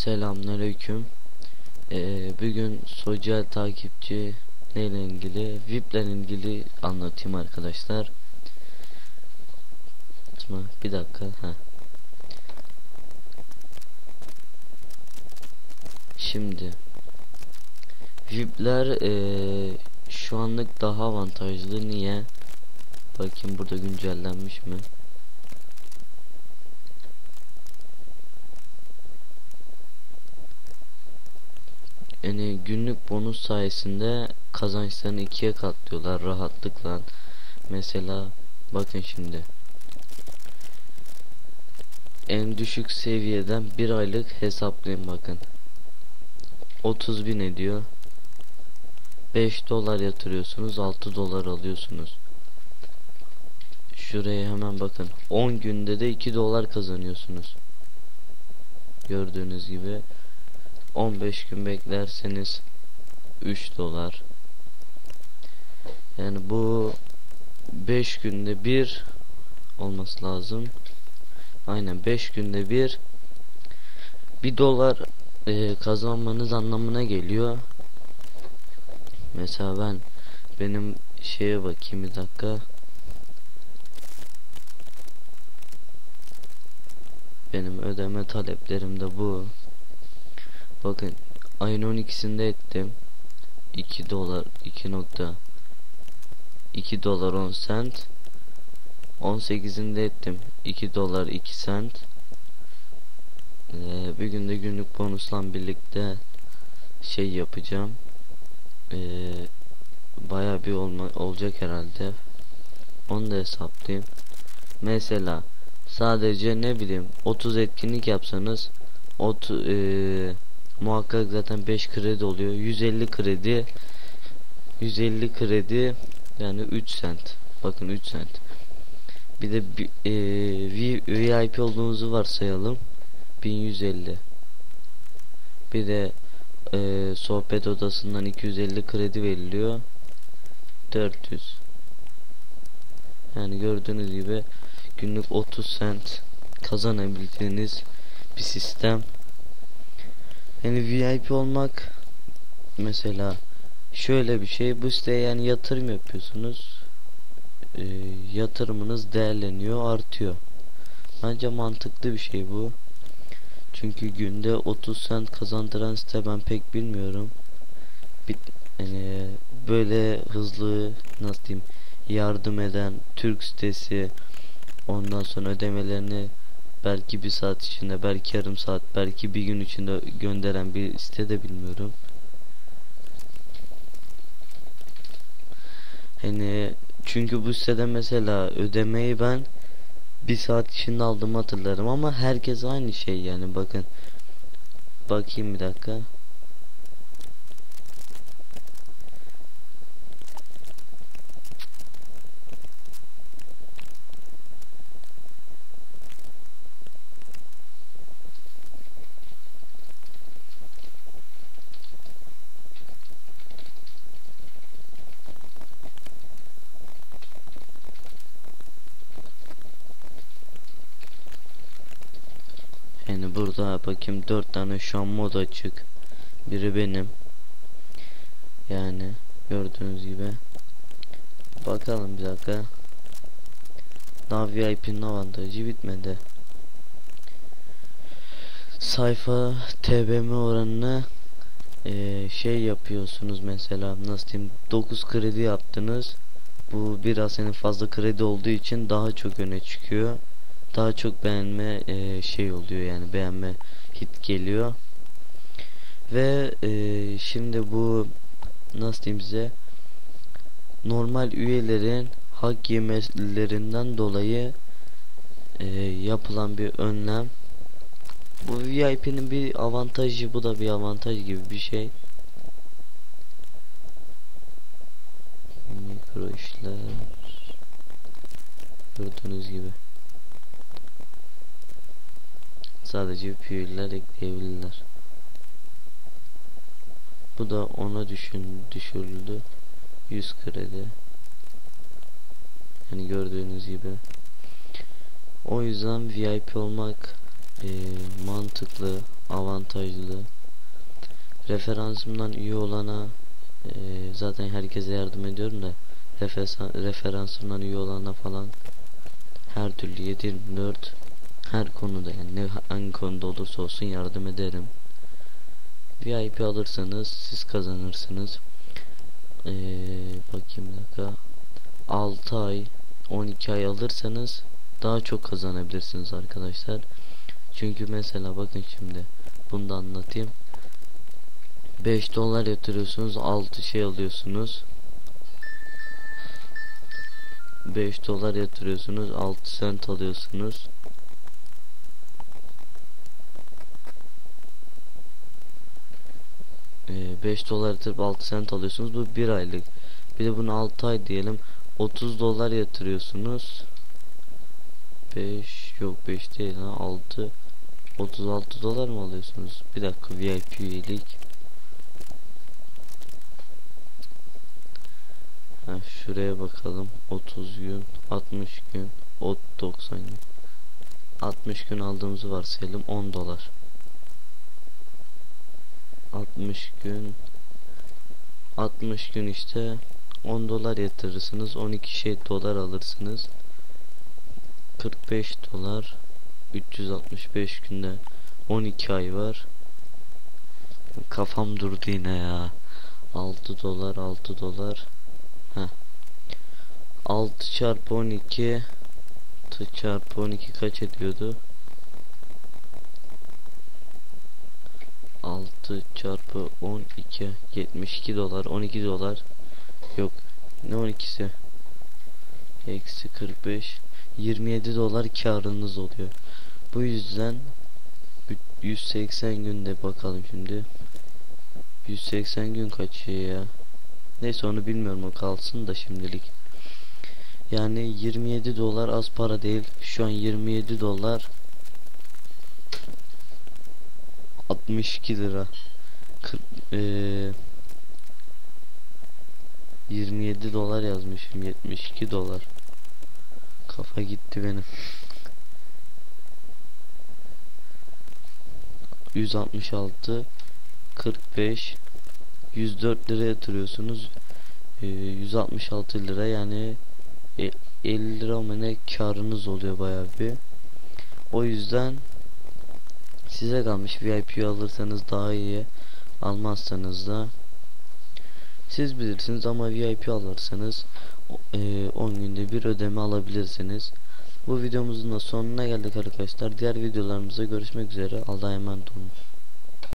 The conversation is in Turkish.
Selamünaleyküm. Ee, bugün sosyal takipçi neyle ilgili, VIP ile ilgili anlatayım arkadaşlar. Tamam, Bir dakika. Ha. Şimdi VIP'ler ee, şu anlık daha avantajlı. Niye? Bakayım burada güncellenmiş mi? Yani günlük bonus sayesinde kazançlarını ikiye katlıyorlar rahatlıkla. Mesela bakın şimdi. En düşük seviyeden bir aylık hesaplayın bakın. 30 bin ediyor. 5 dolar yatırıyorsunuz 6 dolar alıyorsunuz. Şuraya hemen bakın. 10 günde de 2 dolar kazanıyorsunuz. Gördüğünüz gibi 15 gün beklerseniz 3 dolar. Yani bu 5 günde bir olması lazım. Aynen 5 günde bir 1 dolar e, kazanmanız anlamına geliyor. Mesela ben benim şeye bakayım bir dakika. Benim ödeme taleplerim de bu. Bakın ayın 12'sinde ettim. 2 dolar 2 nokta. 2 dolar 10 sent. 18'inde ettim. 2 dolar 2 sent. Ee, bir günde günlük bonusla birlikte şey yapacağım. Ee, baya bir olma, olacak herhalde. Onu da hesaplayayım. Mesela sadece ne bileyim 30 etkinlik yapsanız 30 ee, muhakkak zaten 5 kredi oluyor. 150 kredi. 150 kredi yani 3 sent. Bakın 3 sent. Bir de e, VIP olduğunuzu varsayalım. 1150 bir de e, sohbet odasından 250 kredi veriliyor. 400 yani gördüğünüz gibi günlük 30 sent kazanabildiğiniz bir sistem yani VIP olmak mesela şöyle bir şey bu siteye yani yatırım yapıyorsunuz e, yatırımınız değerleniyor artıyor. Bence mantıklı bir şey bu. Çünkü günde 30 sent kazandıran site ben pek bilmiyorum. Bir, yani böyle hızlı nasıl diyeyim yardım eden Türk sitesi ondan sonra ödemelerini belki bir saat içinde belki yarım saat belki bir gün içinde gönderen bir site de bilmiyorum. Hani çünkü bu sitede mesela ödemeyi ben bir saat içinde aldım hatırlarım ama herkes aynı şey yani. Bakın bakayım bir dakika Bakayım dört tane şu an mod açık. Biri benim. Yani gördüğünüz gibi. Bakalım bir dakika. Daha VIP'nin avantajı bitmedi. Sayfa TBM oranını e, şey yapıyorsunuz mesela nasıl diyeyim 9 kredi yaptınız. Bu biraz senin fazla kredi olduğu için daha çok öne çıkıyor daha çok beğenme e, şey oluyor yani beğenme hit geliyor. Ve e, şimdi bu nasıl diyeyim size normal üyelerin hak yemelerinden dolayı e, yapılan bir önlem. Bu VIP'nin bir avantajı bu da bir avantaj gibi bir şey. Mikro işler. Gördüğünüz gibi sadece püyüller ekleyebilirler. Bu da ona düşün, düşürüldü. 100 kredi. Yani gördüğünüz gibi. O yüzden VIP olmak e, mantıklı. avantajlı. Referansımdan üye olana e, zaten herkese yardım ediyorum da referans- referansımdan üye olana falan her türlü 7-24 her konuda yani ne hangi konuda olursa olsun yardım ederim. VIP alırsanız siz kazanırsınız. Ee, bakayım bir dakika. 6 ay 12 ay alırsanız daha çok kazanabilirsiniz arkadaşlar. Çünkü mesela bakın şimdi bunu da anlatayım. 5 dolar yatırıyorsunuz 6 şey alıyorsunuz. 5 dolar yatırıyorsunuz 6 sent alıyorsunuz. 5 dolar yatırıp 6 sent alıyorsunuz. Bu 1 aylık. Bir de bunu 6 ay diyelim. 30 dolar yatırıyorsunuz. 5 yok 5 değil ha 6 36 dolar mı alıyorsunuz? Bir dakika VIP üyelik. Ha, şuraya bakalım. 30 gün, 60 gün, ot 90 gün. 60 gün aldığımızı varsayalım 10 dolar. 60 gün. 60 gün işte 10 dolar yatırırsınız 12 şey dolar alırsınız. 45 dolar 365 günde 12 ay var. Kafam durdu yine ya. 6 dolar 6 dolar. Heh. 6 çarpı 12 6 çarpı 12 kaç ediyordu 6 çarpı 12 72 dolar 12 dolar. Yok ne 12'si eksi 45 27 dolar karınız oluyor. Bu yüzden 180 günde bakalım şimdi. 180 gün kaçıyor ya? Neyse onu bilmiyorum o kalsın da şimdilik. Yani 27 dolar az para değil. Şu an 27 dolar 62 lira. 40, ee, 27 dolar yazmışım 72 dolar. Kafa gitti benim. 166 45 104 lira yatırıyorsunuz. Ee, 166 lira yani e, 50 lira mı ne karınız oluyor bayağı bir. O yüzden size kalmış. VIP alırsanız daha iyi. Almazsanız da siz bilirsiniz ama VIP alırsanız e, 10 günde bir ödeme alabilirsiniz. Bu videomuzun da sonuna geldik arkadaşlar. Diğer videolarımızda görüşmek üzere. Allah'a emanet olun